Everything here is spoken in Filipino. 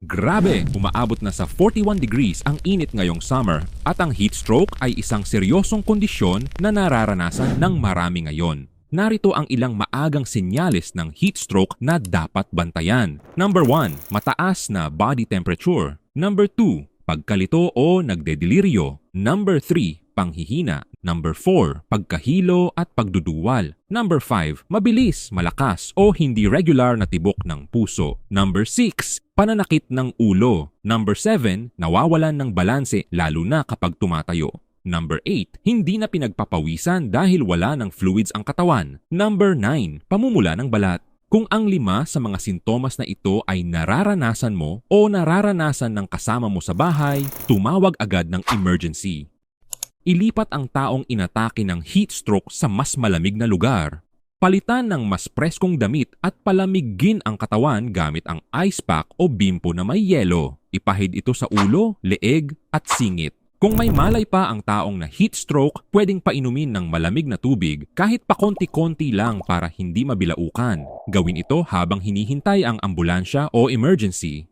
Grabe! Umaabot na sa 41 degrees ang init ngayong summer at ang heat stroke ay isang seryosong kondisyon na nararanasan ng marami ngayon. Narito ang ilang maagang senyales ng heat stroke na dapat bantayan. Number 1, mataas na body temperature. Number 2, pagkalito o nagdedeliryo. Number 3, panghihina. Number 4, pagkahilo at pagduduwal. Number 5, mabilis, malakas o hindi regular na tibok ng puso. Number 6, pananakit ng ulo. Number 7, nawawalan ng balanse lalo na kapag tumatayo. Number 8, hindi na pinagpapawisan dahil wala ng fluids ang katawan. Number 9, pamumula ng balat. Kung ang lima sa mga sintomas na ito ay nararanasan mo o nararanasan ng kasama mo sa bahay, tumawag agad ng emergency. Ilipat ang taong inatake ng heat stroke sa mas malamig na lugar. Palitan ng mas preskong damit at palamigin ang katawan gamit ang ice pack o bimpo na may yelo. Ipahid ito sa ulo, leeg at singit. Kung may malay pa ang taong na heat stroke, pwedeng painumin ng malamig na tubig kahit pa konti-konti lang para hindi mabilaukan. Gawin ito habang hinihintay ang ambulansya o emergency.